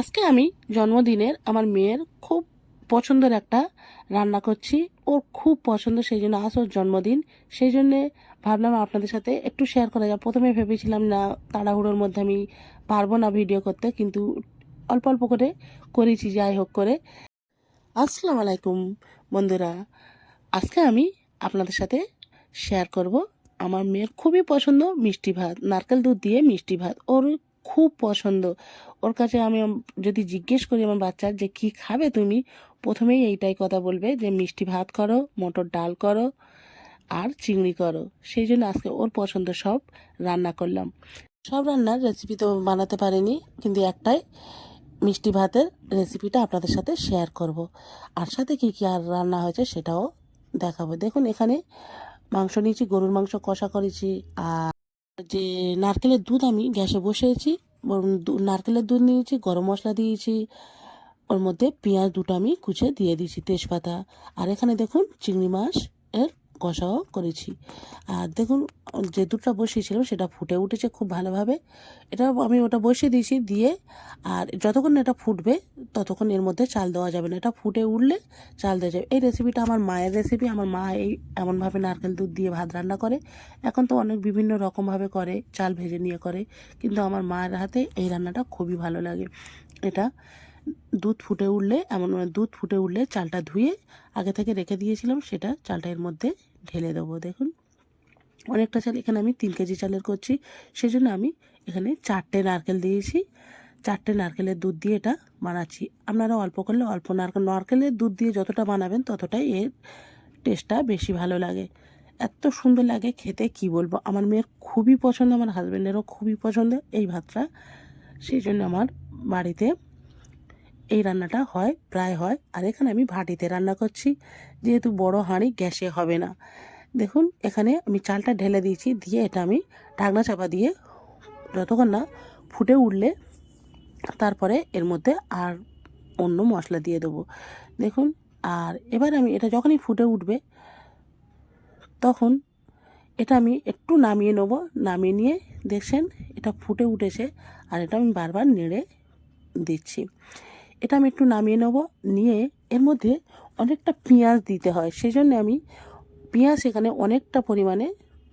আজকে আমি জন্মদিনের আমার মেয়ের খুব পছন্দের একটা রান্না করছি। ওর খুব পছন্দ, সেই জন্য আজ ওর জন্মদিন। সেই জন্যে ভাবলাম আপনাদের সাথে একটু শেয়ার করা যায় প্রথমে ভেবেছিলাম না তাড়াহুড়োর মধ্যে আমি পারব না ভিডিও করতে, কিন্তু অল্প অল্প করে করেছি, যাই হোক করে। আসসালামু আলাইকুম বন্ধুরা, আজকে আমি আপনাদের সাথে শেয়ার করব। আমার মেয়ের খুবই পছন্দ মিষ্টি ভাত, নারকেল দুধ দিয়ে মিষ্টি ভাত। ওর খুব পছন্দ। ওর কাছে আমি যদি জিজ্ঞেস করি আমার বাচ্চার যে কি খাবে তুমি, প্রথমেই এইটাই কথা বলবে যে মিষ্টি ভাত করো, মটর ডাল করো আর চিংড়ি করো। সেই জন্য আজকে ওর পছন্দ সব রান্না করলাম। সব রান্নার রেসিপি তো বানাতে পারিনি, কিন্তু একটাই মিষ্টি ভাতের রেসিপিটা আপনাদের সাথে শেয়ার করব। আর সাথে কি কি আর রান্না হয়েছে সেটাও দেখাবো। দেখুন এখানে মাংস নিয়েছি, গরুর মাংস কষা করেছি, আর যে নারকেলের দুধ আমি গ্যাসে বসিয়েছি নারকেলের দুধ নিয়েছি, গরম মশলা দিয়েছি, ওর মধ্যে পেঁয়াজ দুটো আমি কুচে দিয়ে দিয়েছি তেজপাতা। আর এখানে দেখুন চিংড়ি মাছ এর কষাও করেছি। আর দেখুন, যে দুধটা বসিয়েছিলাম সেটা ফুটে উঠেছে খুব ভালোভাবে। এটা আমি ওটা বসিয়ে দিয়েছি দিয়ে, আর যতক্ষণ এটা ফুটবে, ততক্ষণ এর মধ্যে চাল দেওয়া যাবে না। এটা ফুটে উঠলে চাল দেওয়া যাবে। এই রেসিপিটা আমার মায়ের রেসিপি আমার মা এই এমনভাবে নারকেল দুধ দিয়ে ভাত রান্না করে। এখন তো অনেক বিভিন্ন রকমভাবে করে, চাল ভেজে নিয়ে করে। কিন্তু আমার মায়ের হাতে এই রান্নাটা খুবই ভালো লাগে। এটা দুধ ফুটে উঠলে, এমন মানে দুধ ফুটে উঠলে চালটা ধুয়ে আগে থেকে রেখে দিয়েছিলাম, সেটা চালটা এর মধ্যে ঢেলে দেবো। দেখুন, অনেকটা চাল এখানে আমি তিন কেজি চালের করছি সেই জন্য আমি এখানে চারটে নারকেল দিয়েছি। চারটে নারকেলের দুধ দিয়ে এটা বানাচ্ছি। আপনারা অল্প করলে অল্প নারকেল, নারকেলের দুধ দিয়ে যতটা বানাবেন ততটাই এর টেস্টটা বেশি ভালো লাগে। এত সুন্দর লাগে খেতে, কি বলব? আমার মেয়ের খুবই পছন্দ, আমার হাজব্যান্ডেরও খুবই পছন্দ এই ভাতটা। সেই জন্য আমার বাড়িতে এই রান্নাটা হয়, প্রায় হয়। আর এখানে আমি ভাটিতে রান্না করছি। যেহেতু বড় হাঁড়ি, গ্যাসে হবে না। দেখুন, এখানে আমি চালটা ঢেলে দিয়েছি। দিয়ে এটা আমি ঢাকনা চাপা দিয়ে যতক্ষণ না ফুটে উঠলে, তারপরে এর মধ্যে আর অন্য মশলা দিয়ে দেবো। দেখুন, আর এবার আমি এটা যখনই ফুটে উঠবে, তখন এটা আমি একটু নামিয়ে নেব। নামিয়ে নিয়ে দেখছেন, এটা ফুটে উঠেছে। আর এটা আমি বারবার নেড়ে দিচ্ছি। এটা আমি একটু নামিয়ে নেব। নিয়ে এর মধ্যে অনেকটা পেঁয়াজ দিতে হয়। সেই জন্য আমি পেঁয়াজ এখানে অনেকটা পরিমাণে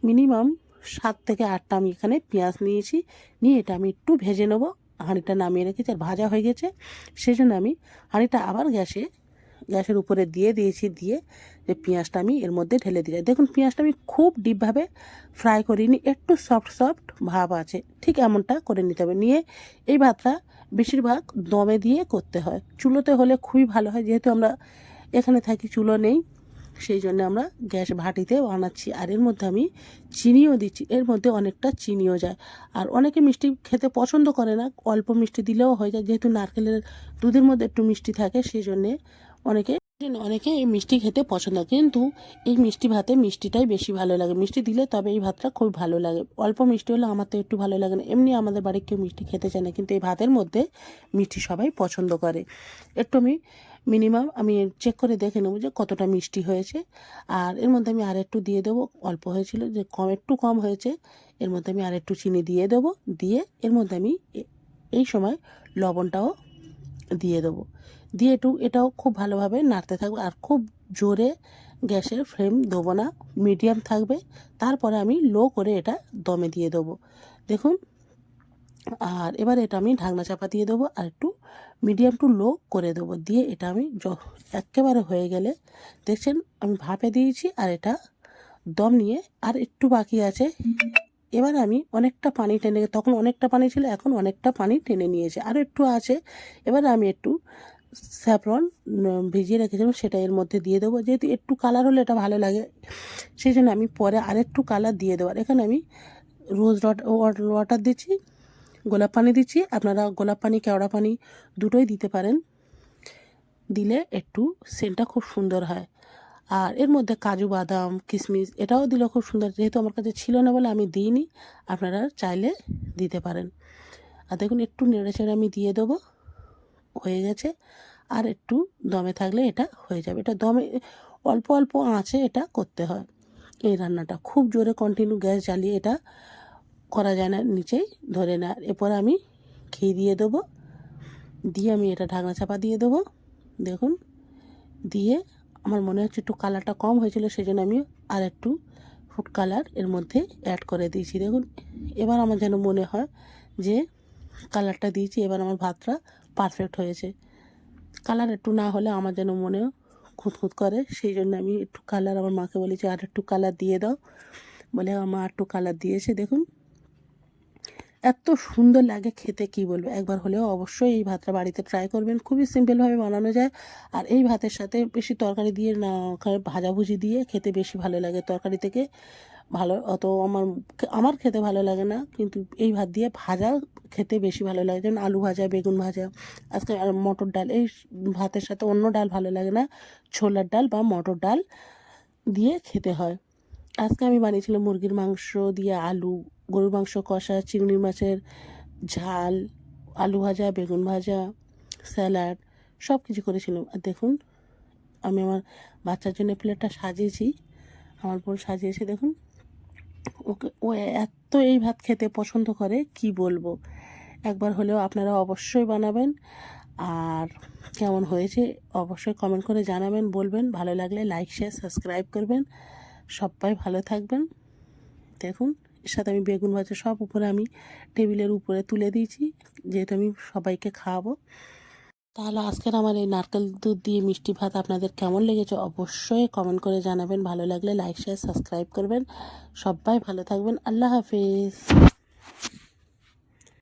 মিনিমাম সাত থেকে আটটা আমি এখানে পেঁয়াজ নিয়েছি। নিয়ে এটা আমি একটু ভেজে নেব। হাঁড়িটা নামিয়ে রেখেছি, আর ভাজা হয়ে গেছে। সেই জন্য আমি হাঁড়িটা আবার গ্যাসে গ্যাসের উপরে দিয়ে দিয়েছি, দিয়ে যে পেঁয়াজটা আমি এর মধ্যে ঢেলে দিয়ে দেখুন, পেঁয়াজটা আমি খুব ডিপভাবে ফ্রাই করিনি, একটু সফট সফট ভাব আছে। ঠিক এমনটা করে নিতে হবে। নিয়ে এই ভাতটা বেশিরভাগ দমে দিয়ে করতে হয়। চুলোতে হলে খুবই ভালো হয়, যেহেতু আমরা এখানে থাকি, চুলো নেই, সেই জন্য আমরা গ্যাস ভাটিতে বানাচ্ছি। আর এর মধ্যে আমি চিনিও দিচ্ছি। এর মধ্যে অনেকটা চিনিও যায়। আর অনেকে মিষ্টি খেতে পছন্দ করে না, অল্প মিষ্টি দিলেও হয়ে যায়। যেহেতু নারকেলের দুধের মধ্যে একটু মিষ্টি থাকে, সেই জন্যে অনেকে অনেকে এই মিষ্টি খেতে পছন্দ কিন্তু এই মিষ্টি ভাতে মিষ্টিটাই বেশি ভালো লাগে। মিষ্টি দিলে তবে এই ভাতটা খুব ভালো লাগে। অল্প মিষ্টি হলে আমার তো একটু ভালো লাগে না। এমনি আমাদের বাড়ির কেউ মিষ্টি খেতে চায় না, কিন্তু এই ভাতের মধ্যে মিষ্টি সবাই পছন্দ করে। একটু আমি মিনিমাম আমি চেক করে দেখে নেব যে কতটা মিষ্টি হয়েছে। আর এর মধ্যে আমি আর একটু দিয়ে দেবো, অল্প হয়েছিল যে কম, একটু কম হয়েছে। এর মধ্যে আমি আর একটু চিনি দিয়ে দেবো। দিয়ে এর মধ্যে আমি এই সময় লবণটাও দিয়ে দেবো। দিয়ে একটু এটাও খুব ভালোভাবে নাড়তে থাকবে আর খুব জোরে গ্যাসের ফ্লেম দেবো না, মিডিয়াম থাকবে। তারপরে আমি লো করে এটা দমে দিয়ে দেবো। দেখুন, আর এবার এটা আমি ঢাকনা চাপা দিয়ে দেবো আর একটু মিডিয়াম টু লো করে দেবো। দিয়ে এটা আমি একেবারে হয়ে গেলে দেখছেন আমি ভাপে দিয়েছি আর এটা দম নিয়ে আর একটু বাকি আছে। এবার আমি অনেকটা পানি টেনে তখন অনেকটা পানি ছিল, এখন অনেকটা পানি টেনে নিয়েছে। আর একটু আছে, এবার আমি একটু স্যাফরন ভিজিয়ে রেখেছিলাম সেটা এর মধ্যে দিয়ে দেবো। যেহেতু একটু কালার হলে এটা ভালো লাগে, সেই জন্য আমি পরে আরেকটু কালার দিয়ে দেবো। আর এখানে আমি রোজ ওয়াটার দিচ্ছি, গোলাপ পানি দিচ্ছি। আপনারা গোলাপ পানি, কেওড়া পানি দুটোই দিতে পারেন। দিলে একটু সেন্টটা খুব সুন্দর হয়। আর এর মধ্যে কাজু, বাদাম কিশমিশ এটাও দিলে খুব সুন্দর। যেহেতু আমার কাছে ছিল না বলে আমি দিইনি, আপনারা চাইলে দিতে পারেন। আর দেখুন, একটু নেড়ে চেড়ে আমি দিয়ে দেবো, হয়ে গেছে। আর একটু দমে থাকলে এটা হয়ে যাবে। এটা দমে, অল্প অল্প আঁচে এটা করতে হয়। এই রান্নাটা খুব জোরে কন্টিনিউ গ্যাস জ্বালিয়ে এটা করা যায় না, নিচেই ধরে না এরপর আমি ঘি দিয়ে দেবো। দিয়ে আমি এটা ঢাকনা চাপা দিয়ে দেবো। দেখুন, দিয়ে আমার মনে হচ্ছে একটু কালারটা কম হয়েছিল সেই জন্য আমি আর একটু ফুড কালারের মধ্যে অ্যাড করে দিয়েছি। দেখুন, এবার আমার যেন মনে হয় যে কালারটা দিয়েছি, এবার আমার ভাতটা পারফেক্ট হয়েছে। কালার একটু না হলে আমার যেন মনে খুঁতখুত করে সেই জন্য আমি একটু কালার আমার মাকে বলেছি আর একটু কালার দিয়ে দাও। বলে, আমার একটু কালার দিয়েছে, দেখুন। এত সুন্দর লাগে খেতে, কি বলব? একবার হলেও অবশ্যই এই ভাতটা বাড়িতে ট্রাই করবেন। খুবই সিম্পলভাবে বানানো যায়। আর এই ভাতের সাথে বেশি তরকারি দিয়ে না ভাজাভুজি দিয়ে খেতে বেশি ভালো লাগে তরকারি থেকে। ভালো, অত আমার আমার খেতে ভালো লাগে না, কিন্তু এই ভাত দিয়ে ভাজা খেতে বেশি ভালো লাগে। যেমন আলু ভাজা, বেগুন ভাজা আজকে আর মটর ডাল, এই ভাতের সাথে অন্য ডাল ভালো লাগে না। ছোলার ডাল বা মটর ডাল দিয়ে খেতে হয়। আজকে আমি বানিয়েছিলাম মুরগির মাংস দিয়ে আলু, গরুর মাংস, কষা, চিংড়ি মাছের ঝাল, আলু ভাজা, বেগুন ভাজা, স্যালাড সব কিছু করেছিলাম। আর দেখুন, আমি আমার বাচ্চার জন্য প্লেটটা সাজিয়েছি। আমার বোন সাজিয়েছে, দেখুন। ওকে, ও এত এই ভাত খেতে পছন্দ করে, কি বলব? একবার হলেও আপনারা অবশ্যই বানাবেন। আর কেমন হয়েছে, অবশ্যই কমেন্ট করে জানাবেন, বলবেন। ভালো লাগলে লাইক শেয়ার সাবস্ক্রাইব করবেন। সবাই ভালো থাকবেন। দেখুন, এর সাথে আমি বেগুন ভাজা সব উপরে আমি টেবিলের উপরে তুলে দিয়েছি, যেহেতু আমি সবাইকে খাওয়াবো। তাহলে আজকের আমার এই নারকেল দুধ দিয়ে মিষ্টি ভাত আপনাদের কেমন লেগেছে অবশ্যই কমেন্ট করে জানাবেন। ভালো লাগলে লাইক শেয়ার সাবস্ক্রাইব করবেন। সবাই ভালো থাকবেন। আল্লাহ হাফিজ।